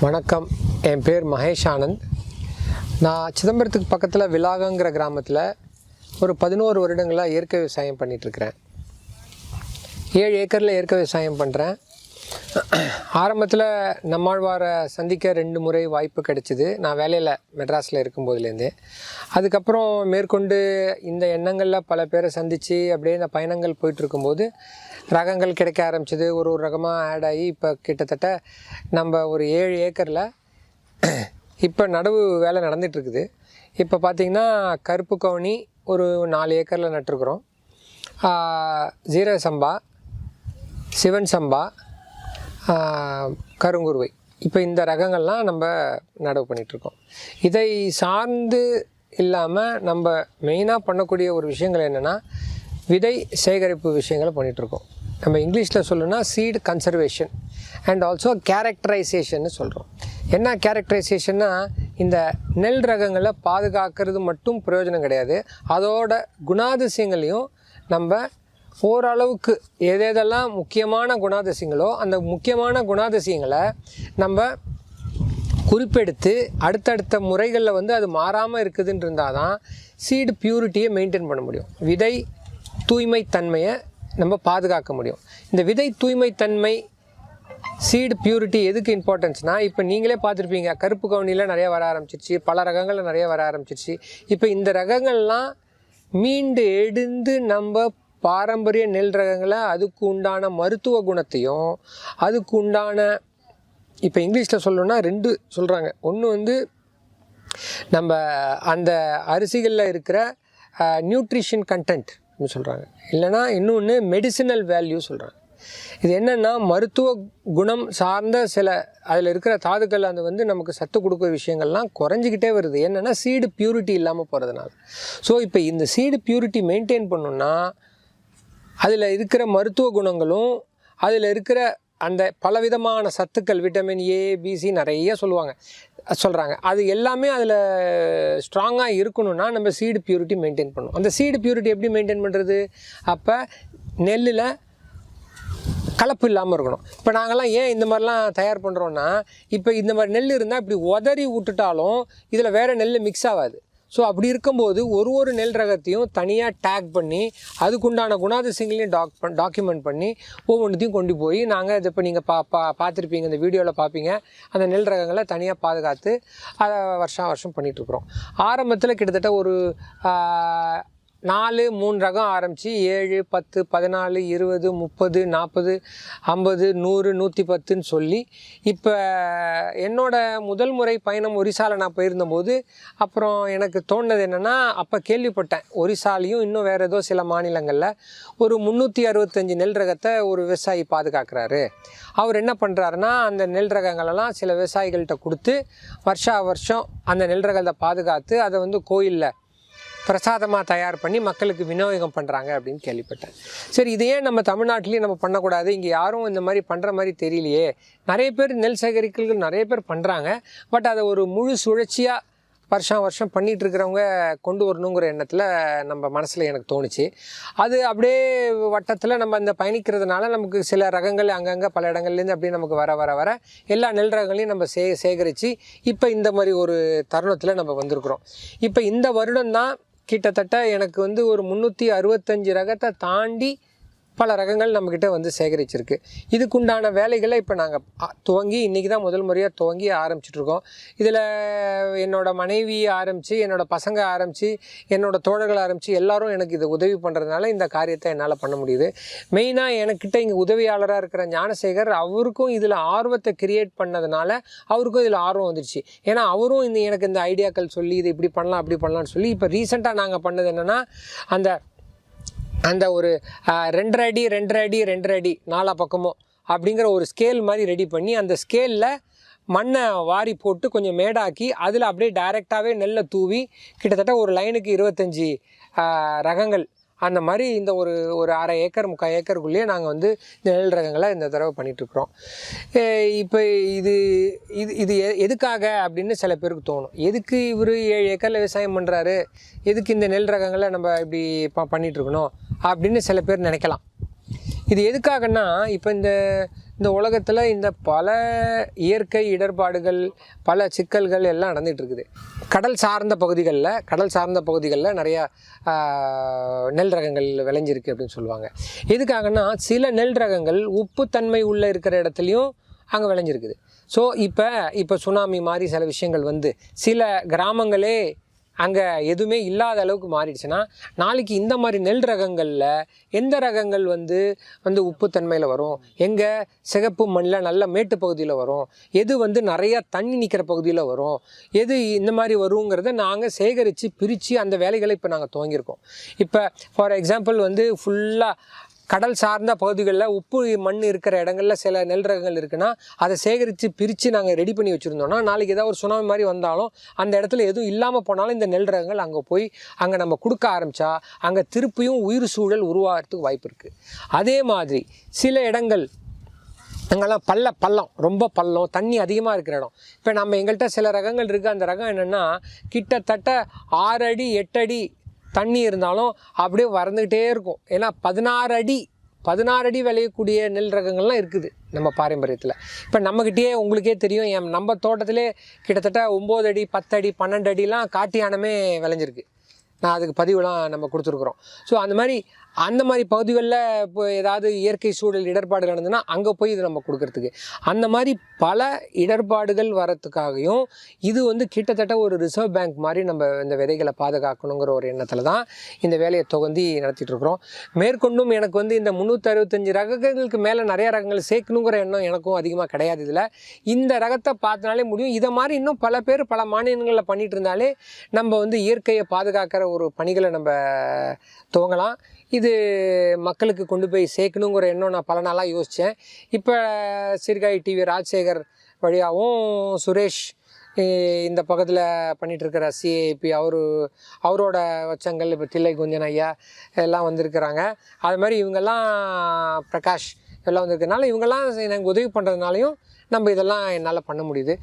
வணக்கம். என் பேர் மகேஷ் ஆனந்த். நான் சிதம்பரத்துக்கு பக்கத்தில் விலாகங்கிற கிராமத்தில் ஒரு பதினோரு வருடங்களாக இயற்கை விவசாயம் பண்ணிகிட்ருக்கிறேன் ஏழு ஏக்கரில் இயற்கை விவசாயம் பண்ணுறேன் ஆரம்பத்தில் நம்மாழ்வாரை சந்திக்க ரெண்டு முறை வாய்ப்பு கிடைச்சிது. நான் வேலையில் மெட்ராஸில் இருக்கும்போதுலேருந்து. அதுக்கப்புறம் மேற்கொண்டு இந்த எண்ணங்களில் பல பேரை சந்தித்து அப்படியே இந்த பயணங்கள் போயிட்டுருக்கும்போது இருக்கும்போது ரகங்கள் கிடைக்க ஆரம்பிச்சது. ஒரு ஒரு ரகமாக ஆட் ஆகி இப்போ கிட்டத்தட்ட நம்ம ஒரு ஏழு ஏக்கரில் இப்போ நடவு வேலை நடந்துகிட்ருக்குது இப்போ பார்த்திங்கன்னா கருப்பு கவுனி ஒரு நாலு ஏக்கரில் நட்டிருக்கிறோம். ஜீரக சம்பா சிவன் சம்பா கருங்குருவை. இப்போ இந்த ரகங்கள்லாம் நம்ம நடவு பண்ணிகிட்ருக்கோம் இதை சார்ந்து இல்லாமல் நம்ம மெயினாக பண்ணக்கூடிய ஒரு விஷயங்கள் என்னென்னா விதை சேகரிப்பு விஷயங்களை பண்ணிகிட்ருக்கோம் நம்ம இங்கிலீஷில் சொல்லணும்னா சீட் கன்சர்வேஷன் அண்ட் ஆல்சோ கேரக்டரைசேஷன்னு சொல்கிறோம் என்ன கேரக்டரைசேஷன்னா இந்த நெல் ரகங்களை பாதுகாக்கிறது மட்டும் பிரயோஜனம் கிடையாது. அதோட குணாதிசயங்களையும் நம்ம ஓரளவுக்கு எது எதெல்லாம் முக்கியமான குணாதிசயங்களோ அந்த முக்கியமான குணாதிசயங்களை நம்ம குறிப்பெடுத்து அடுத்தடுத்த முறைகளில் வந்து அது மாறாமல் இருக்குதுன்னு இருந்தால் தான் சீடு பியூரிட்டியை மெயின்டைன் பண்ண முடியும். விதை தூய்மை தன்மையை நம்ம பாதுகாக்க முடியும். இந்த விதை தூய்மை தன்மை சீடு பியூரிட்டி எதுக்கு இம்பார்ட்டன்ஸ்னால் இப்போ நீங்களே பார்த்துருப்பீங்க கருப்பு கவுனியில் நிறைய வர ஆரம்பிச்சிருச்சு பல ரகங்களில் நிறைய வர ஆரம்பிச்சிருச்சு. இப்போ இந்த ரகங்கள்லாம் மீண்டு எடுந்து நம்ம பாரம்பரிய நெல் ரகங்களை அதுக்கு உண்டான மருத்துவ குணத்தையும் அதுக்கு உண்டான இப்போ இங்கிலீஷில் சொல்லணும்னா ரெண்டு சொல்கிறாங்க ஒன்று வந்து நம்ம அந்த அரிசிகளில் இருக்கிற நியூட்ரிஷன் கண்டென்ட் அப்படின்னு சொல்கிறாங்க இல்லைன்னா இன்னொன்று மெடிசினல் வேல்யூ சொல்கிறாங்க இது என்னென்னா மருத்துவ குணம் சார்ந்த சில அதில் இருக்கிற தாதுக்கள் அந்த வந்து நமக்கு சத்து கொடுக்குற விஷயங்கள்லாம் குறைஞ்சிக்கிட்டே வருது. என்னென்னா சீடு பியூரிட்டி இல்லாமல் போகிறதுனால ஸோ இப்போ இந்த சீடு பியூரிட்டி மெயின்டைன் பண்ணணுன்னா அதில் இருக்கிற மருத்துவ குணங்களும் அதில் இருக்கிற அந்த பலவிதமான சத்துக்கள் விட்டமின் ஏ பிசி நிறைய சொல்லுவாங்க. சொல்கிறாங்க அது எல்லாமே அதில் ஸ்ட்ராங்காக இருக்கணும்னா நம்ம சீடு பியூரிட்டி மெயின்டைன் பண்ணணும். அந்த சீடு பியூரிட்டி எப்படி மெயின்டைன் பண்ணுறது அப்போ நெல்லில் கலப்பு இல்லாமல் இருக்கணும். இப்போ நாங்கள்லாம் ஏன் இந்த மாதிரிலாம் தயார் பண்ணுறோன்னா இப்போ இந்த மாதிரி நெல் இருந்தால் இப்படி உதறி விட்டுட்டாலும் இதில் வேறு நெல் மிக்ஸ் ஆகாது. ஸோ அப்படி இருக்கும்போது ஒரு ஒரு நெல் ரகத்தையும் தனியாக டேக் பண்ணி அதுக்குண்டான குணாதிசயங்களையும் டாக் பண் டாக்குமெண்ட் பண்ணி ஒவ்வொன்றுத்தையும் கொண்டு போய் நாங்கள் இது இப்போ நீங்கள் பா பா பார்த்துருப்பீங்க இந்த வீடியோவில் பார்ப்பீங்க அந்த நெல் ரகங்களை தனியாக பாதுகாத்து அதை வருஷம் வருஷம் பண்ணிகிட்ருக்குறோம் ஆரம்பத்தில் கிட்டத்தட்ட ஒரு நாலு மூணு ரகம் ஆரம்பித்து ஏழு பத்து பதினாலு இருபது முப்பது நாற்பது ஐம்பது நூறு நூற்றி பத்துன்னு சொல்லி இப்போ என்னோட முதல் முறை பயணம் ஒரிசாவில் நான் போயிருந்தபோது அப்புறம் எனக்கு தோணுனது என்னென்னா அப்போ கேள்விப்பட்டேன். ஒரிசாலையும் இன்னும் வேறு ஏதோ சில மாநிலங்களில் ஒரு முந்நூற்றி அறுபத்தஞ்சு நெல் ரகத்தை ஒரு விவசாயி பாதுகாக்கிறாரு. அவர் என்ன பண்ணுறாருன்னா அந்த நெல் ரகங்களெல்லாம் சில விவசாயிகள்கிட்ட கொடுத்து வருஷா வருஷம் அந்த நெல் ரகத்தை பாதுகாத்து அதை வந்து கோயிலில் பிரசாதமாக தயார் பண்ணி மக்களுக்கு விநியோகம் பண்ணுறாங்க அப்படின்னு கேள்விப்பட்டேன். சரி இதையே நம்ம தமிழ்நாட்டிலையும் நம்ம பண்ணக்கூடாது. இங்கே யாரும் இந்த மாதிரி பண்ணுற மாதிரி தெரியலையே. நிறைய பேர் நெல் சேகரிக்கல்கள் நிறைய பேர் பண்ணுறாங்க பட் அதை ஒரு முழு சுழற்சியாக வருஷம் வருஷம் பண்ணிகிட்டு இருக்கிறவங்க கொண்டு வரணுங்கிற எண்ணத்தில் நம்ம மனசில் எனக்கு தோணுச்சு. அது அப்படியே வட்டத்தில் நம்ம அந்த பயணிக்கிறதுனால நமக்கு சில ரகங்கள் அங்கங்கே பல இடங்கள்லேருந்து அப்படியே நமக்கு வர வர வர எல்லா நெல் ரகங்களையும் நம்ம சே சேகரித்து இப்போ இந்த மாதிரி ஒரு தருணத்தில் நம்ம வந்திருக்கிறோம். இப்போ இந்த வருடம் தான் கிட்டத்தட்ட எனக்கு வந்து ஒரு முந்நூற்றி அறுபத்தஞ்சு ரகத்தை தாண்டி பல ரகங்கள் நம்மக்கிட்ட வந்து சேகரிச்சிருக்கு. இதுக்குண்டான வேலைகளை இப்போ நாங்கள் துவங்கி இன்றைக்கி தான் முதல் முறையாக துவங்கி ஆரம்பிச்சிட்ருக்கோம். இதில் என்னோடய மனைவி ஆரம்பித்து என்னோட பசங்க ஆரம்பித்து என்னோட தோழர்கள் ஆரம்பித்து எல்லோரும் எனக்கு இது உதவி பண்ணுறதுனால இந்த காரியத்தை என்னால் பண்ண முடியுது. மெயினாக எனக்கிட்ட இங்கே உதவியாளராக இருக்கிற ஞானசேகர் அவருக்கும் இதில் ஆர்வத்தை கிரியேட் பண்ணதுனால அவருக்கும் இதில் ஆர்வம் வந்துருச்சு. ஏன்னா அவரும் இந்த எனக்கு இந்த ஐடியாக்கள் சொல்லி இது இப்படி பண்ணலாம் அப்படி பண்ணலாம்னு சொல்லி இப்போ ரீசெண்டாக நாங்கள் பண்ணது என்னென்னா அந்த அந்த ஒரு ரெண்டரை அடி ரெண்டரை அடி ரெண்டரை அடி நாலா பக்கமும் அப்படிங்கிற ஒரு ஸ்கேல் மாதிரி ரெடி பண்ணி அந்த ஸ்கேலில் மண்ணை வாரி போட்டு கொஞ்சம் மேடாக்கி அதில் அப்படியே டைரெக்டாகவே நெல்லை தூவி கிட்டத்தட்ட ஒரு லைனுக்கு இருபத்தஞ்சி ரகங்கள். அந்த மாதிரி இந்த ஒரு ஒரு அரை ஏக்கர் முக்கால் ஏக்கருக்குள்ளேயே நாங்கள் வந்து இந்த நெல் ரகங்களை இந்த தடவை பண்ணிகிட்ருக்குறோம் இப்போ இது இது இது எ- எதுக்காக அப்படின்னு சில பேருக்கு தோணும். எதுக்கு இவர் ஏழு ஏக்கரில் விவசாயம் பண்ணுறாரு எதுக்கு இந்த நெல் ரகங்களை நம்ம இப்படி ப பண்ணிகிட்ருக்கணும் அப்படின்னு சில பேர் நினைக்கலாம். இது எதுக்காகன்னா இப்போ இந்த இந்த உலகத்தில் இந்த பல இயற்கை இடர்பாடுகள் பல சிக்கல்கள் எல்லாம் நடந்துகிட்டு இருக்குது. கடல் சார்ந்த பகுதிகளில் கடல் சார்ந்த பகுதிகளில் நிறையா நெல் ரகங்கள் விளைஞ்சிருக்கு அப்படின்னு சொல்லுவாங்க. எதுக்காகன்னா சில நெல் ரகங்கள் உப்புத்தன்மை உள்ளே இருக்கிற இடத்துலையும் அங்கே விளைஞ்சிருக்குது. ஸோ இப்போ இப்போ சுனாமி மாதிரி சில விஷயங்கள் வந்து சில கிராமங்களே அங்கே எதுவுமே இல்லாத அளவுக்கு மாறிடுச்சுன்னா நாளைக்கு இந்த மாதிரி நெல் ரகங்களில் எந்த ரகங்கள் வந்து வந்து உப்புத்தன்மையில் வரும்? எங்கே சிகப்பு மண்ணில் நல்ல மேட்டு பகுதியில் வரும்? எது வந்து நிறையா தண்ணி நிற்கிற பகுதியில் வரும்? எது இந்த மாதிரி வருங்கிறத நாங்கள் சேகரித்து பிரித்து அந்த வேலைகளை இப்போ நாங்கள் துவங்கியிருக்கோம். இப்போ ஃபார் எக்ஸாம்பிள் வந்து ஃபுல்லாக கடல் சார்ந்த பகுதிகளில் உப்பு மண் இருக்கிற இடங்களில் சில நெல் ரகங்கள் இருக்குன்னா அதை சேகரித்து பிரித்து நாங்கள் ரெடி பண்ணி வச்சுருந்தோம்னா நாளைக்கு ஏதாவது ஒரு சுனாமி மாதிரி வந்தாலும் அந்த இடத்துல எதுவும் இல்லாமல் போனாலும் இந்த நெல் ரகங்கள் அங்கே போய் அங்கே நம்ம கொடுக்க ஆரம்பித்தா அங்கே திருப்பியும் உயிர் சூழல் உருவாகிறதுக்கு வாய்ப்பு இருக்குது அதே மாதிரி சில இடங்கள் அங்கெல்லாம் பள்ள பள்ளம் ரொம்ப பள்ளம் தண்ணி அதிகமாக இருக்கிற இடம். இப்போ நம்ம எங்கள்கிட்ட சில ரகங்கள் இருக்குது அந்த ரகம் என்னென்னா கிட்டத்தட்ட ஆறு அடி எட்டு அடி தண்ணி இருந்தாலும் அப்படியே வறந்துக்கிட்டே இருக்கும். ஏன்னா பதினாறு அடி பதினாறு அடி விளையக்கூடிய நெல் ரகங்கள்லாம் இருக்குது நம்ம பாரம்பரியத்தில். இப்போ நம்மக்கிட்டேயே உங்களுக்கே தெரியும் என் நம்ம தோட்டத்திலே கிட்டத்தட்ட ஒம்பது அடி பத்து அடி பன்னெண்டு அடிலாம் காட்டு யானமே விளைஞ்சிருக்கு. நான் அதுக்கு பதிவுலாம் நம்ம கொடுத்துருக்குறோம். ஸோ அந்த மாதிரி அந்த மாதிரி பகுதிகளில் இப்போ ஏதாவது இயற்கை சூழல் இடர்பாடுகள் நடந்ததுன்னா அங்கே போய் இது நம்ம கொடுக்கறதுக்கு. அந்த மாதிரி பல இடர்பாடுகள் வரத்துக்காகவும் இது வந்து கிட்டத்தட்ட ஒரு ரிசர்வ் பேங்க் மாதிரி நம்ம இந்த விதைகளை பாதுகாக்கணுங்கிற ஒரு எண்ணத்தில் தான் இந்த வேலையை தொகுந்தி நடத்திட்டுருக்குறோம் மேற்கொண்டும் எனக்கு வந்து இந்த முந்நூற்றி ரகங்களுக்கு மேலே நிறைய ரகங்கள் சேர்க்கணுங்கிற எண்ணம் எனக்கும் அதிகமாக கிடையாது இதில். இந்த ரகத்தை பார்த்தனாலே முடியும். இதை மாதிரி இன்னும் பல பேர் பல மாநிலங்களில் பண்ணிகிட்டு இருந்தாலே நம்ம வந்து இயற்கையை பாதுகாக்கிற ஒரு பணிகளை நம்ம துவங்கலாம். இது மக்களுக்கு கொண்டு போய் சேர்க்கணுங்கிற எண்ணம் நான் பல நாளாக யோசித்தேன் இப்போ சிறுகாய் டிவி ராஜசேகர் வழியாகவும் சுரேஷ் இந்த பக்கத்தில் பண்ணிகிட்ருக்கிற சிஏபி அவர் அவரோட வச்சங்கள் இப்போ தில்லை குஞ்சன் ஐயா எல்லாம் வந்திருக்கிறாங்க. அது மாதிரி இவங்கெல்லாம் பிரகாஷ் எல்லாம் வந்திருக்கனால இவங்கெல்லாம் எனக்கு உதவி பண்ணுறதுனாலையும் நம்ம இதெல்லாம் என்னால் பண்ண முடியுது.